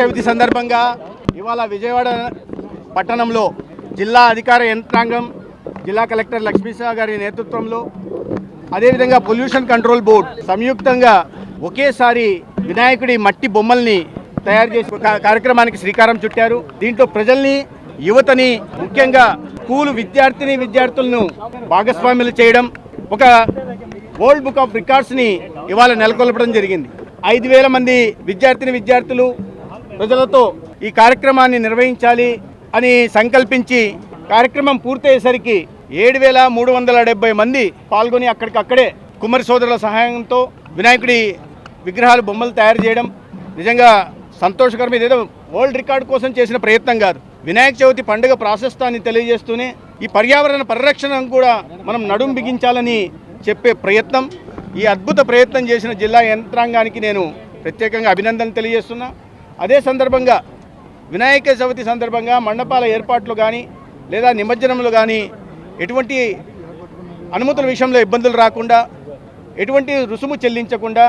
చవితి సందర్భంగా ఇవాళ విజయవాడ పట్టణంలో జిల్లా అధికార యంత్రాంగం జిల్లా కలెక్టర్ లక్ష్మీశా గారి నేతృత్వంలో అదేవిధంగా పొల్యూషన్ కంట్రోల్ బోర్డ్ సంయుక్తంగా ఒకేసారి వినాయకుడి మట్టి బొమ్మల్ని తయారు చేసి ఒక కార్యక్రమానికి శ్రీకారం చుట్టారు. దీంట్లో ప్రజల్ని యువతని ముఖ్యంగా స్కూలు విద్యార్థిని విద్యార్థులను భాగస్వాములు చేయడం ఒక వరల్డ్ బుక్ ఆఫ్ రికార్డ్స్ని ఇవాళ నెలకొల్పడం జరిగింది. ఐదు వేల మంది విద్యార్థిని విద్యార్థులు ప్రజలతో ఈ కార్యక్రమాన్ని నిర్వహించాలి అని సంకల్పించి కార్యక్రమం పూర్తయ్యేసరికి ఏడు వేల మూడు వందల డెబ్బై మంది పాల్గొని అక్కడికక్కడే కుమ్మరి సోదరుల సహాయంతో వినాయకుడి విగ్రహాలు బొమ్మలు తయారు చేయడం నిజంగా సంతోషకరం. ఇదేదో వరల్డ్ రికార్డ్ కోసం చేసిన ప్రయత్నం కాదు. వినాయక చవితి పండుగ ప్రాశస్తాన్ని తెలియజేస్తూనే ఈ పర్యావరణ పరిరక్షణ కూడా మనం నడుం బిగించాలని చెప్పే ప్రయత్నం. ఈ అద్భుత ప్రయత్నం చేసిన జిల్లా యంత్రాంగానికి నేను ప్రత్యేకంగా అభినందనలు తెలియజేస్తున్నా. అదే సందర్భంగా వినాయక చవితి సందర్భంగా మండపాల ఏర్పాట్లు కానీ లేదా నిమజ్జనంలో కానీ ఎటువంటి అనుమతుల విషయంలో ఇబ్బందులు రాకుండా ఎటువంటి రుసుము చెల్లించకుండా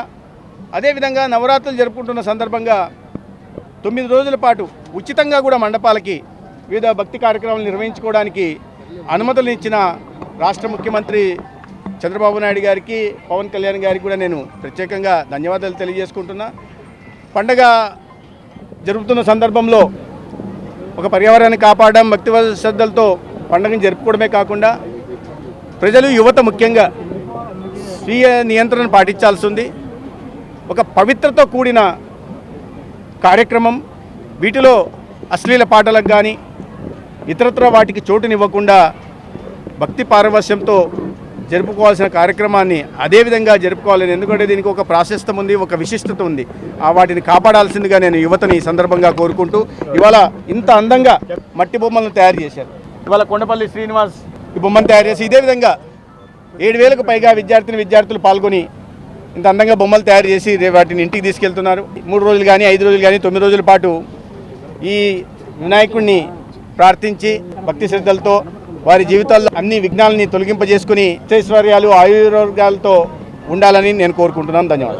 అదేవిధంగా నవరాత్రులు జరుపుకుంటున్న సందర్భంగా తొమ్మిది రోజుల పాటు ఉచితంగా కూడా మండపాలకి వివిధ భక్తి కార్యక్రమాలు నిర్వహించుకోవడానికి అనుమతులు ఇచ్చిన రాష్ట్ర ముఖ్యమంత్రి చంద్రబాబు నాయుడు గారికి పవన్ కళ్యాణ్ గారికి కూడా నేను ప్రత్యేకంగా ధన్యవాదాలు తెలియజేసుకుంటున్నా. పండగ జరుపుతున్న సందర్భంలో ఒక పర్యావరణాన్ని కాపాడడం భక్తి శ్రద్ధలతో పండుగను జరుపుకోవడమే కాకుండా ప్రజలు యువత ముఖ్యంగా స్వీయ నియంత్రణ పాటించాల్సి ఉంది ఒక పవిత్రతో కూడిన కార్యక్రమం. వీటిలో అశ్లీల పాటలకు కానీ ఇతరత్ర వాటికి చోటునివ్వకుండా భక్తి పారవశ్యంతో జరుపుకోవాల్సిన కార్యక్రమాన్ని అదేవిధంగా జరుపుకోవాలని ఎందుకంటే దీనికి ఒక ప్రాశస్తం ఉంది ఒక విశిష్టత ఉంది. ఆ వాటిని కాపాడాల్సిందిగా నేను యువతని ఈ సందర్భంగా కోరుకుంటూ ఇవాళ ఇంత అందంగా మట్టి బొమ్మలను తయారు చేశారు. ఇవాళ కొండపల్లి శ్రీనివాస్ ఈ బొమ్మను తయారు చేసి ఇదే విధంగా ఏడు వేలకు పైగా విద్యార్థిని విద్యార్థులు పాల్గొని ఇంత అందంగా బొమ్మలు తయారు చేసి వాటిని ఇంటికి తీసుకెళ్తున్నారు. మూడు రోజులు కానీ ఐదు రోజులు కానీ తొమ్మిది రోజుల పాటు ఈ వినాయకుడిని ప్రార్థించి భక్తి శ్రద్ధలతో వారి జీవితాల్లో అన్ని విఘ్నాలని తొలగింపజేసుకుని ఐశ్వర్యాలు ఆయుర్వర్గాలతో ఉండాలని నేను కోరుకుంటున్నాను. ధన్యవాదాలు.